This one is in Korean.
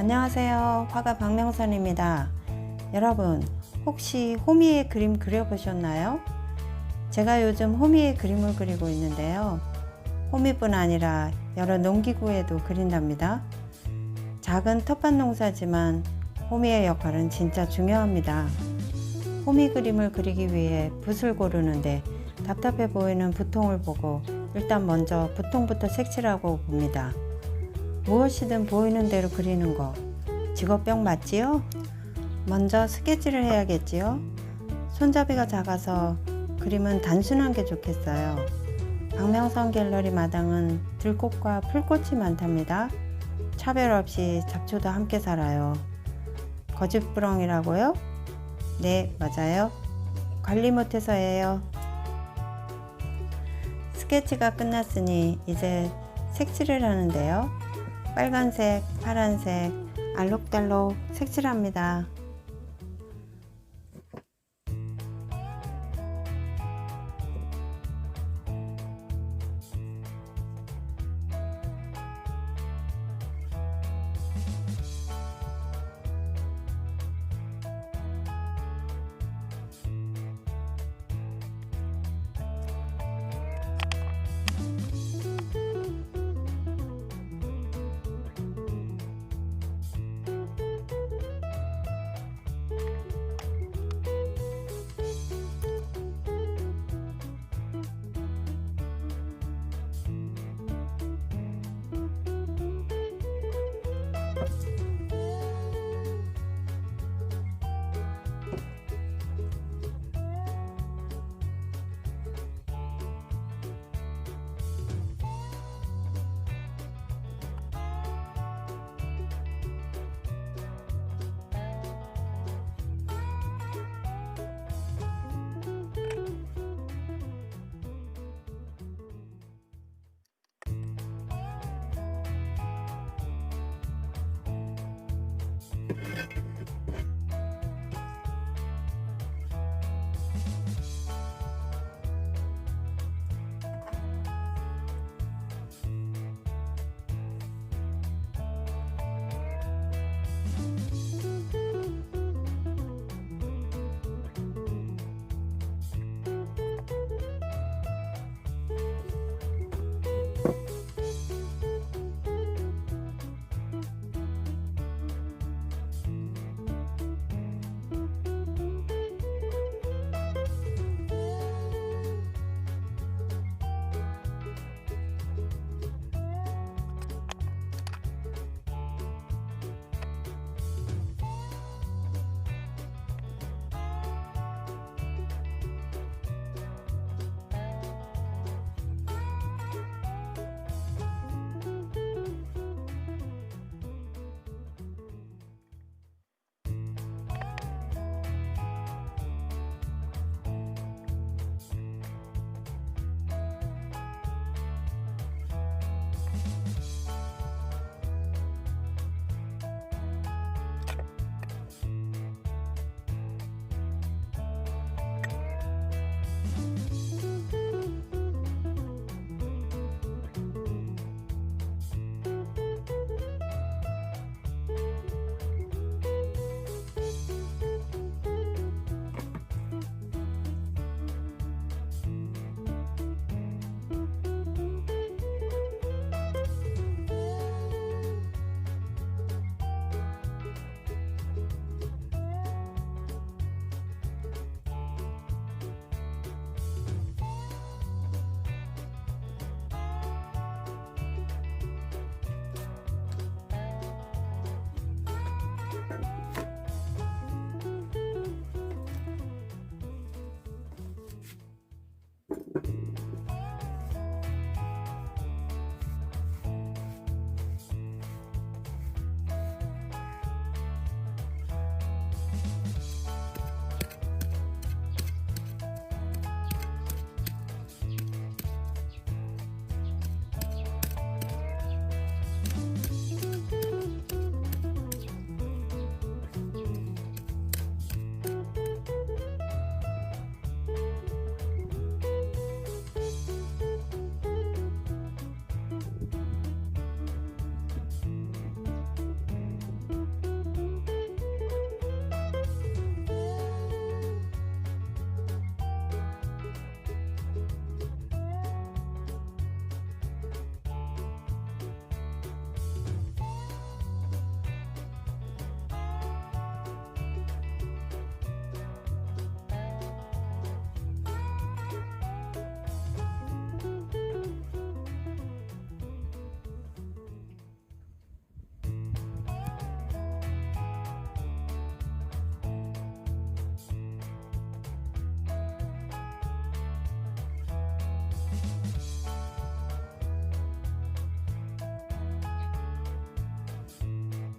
안녕하세요. 화가 박명선입니다. 여러분, 혹시 호미의 그림 그려보셨나요? 제가 요즘 호미의 그림을 그리고 있는데요. 호미뿐 아니라 여러 농기구에도 그린답니다. 작은 텃밭 농사지만 호미의 역할은 진짜 중요합니다. 호미 그림을 그리기 위해 붓을 고르는데 답답해 보이는 붓통을 보고 일단 먼저 붓통부터 색칠하고 봅니다. 무엇이든 보이는 대로 그리는 거 직업병 맞지요? 먼저 스케치를 해야겠지요? 손잡이가 작아서 그림은 단순한 게 좋겠어요. 박명선 갤러리 마당은 들꽃과 풀꽃이 많답니다. 차별 없이 잡초도 함께 살아요. 거짓부렁이라고요? 네, 맞아요. 관리 못해서예요. 스케치가 끝났으니 이제 색칠을 하는데요. 빨간색, 파란색, 알록달록 색칠합니다.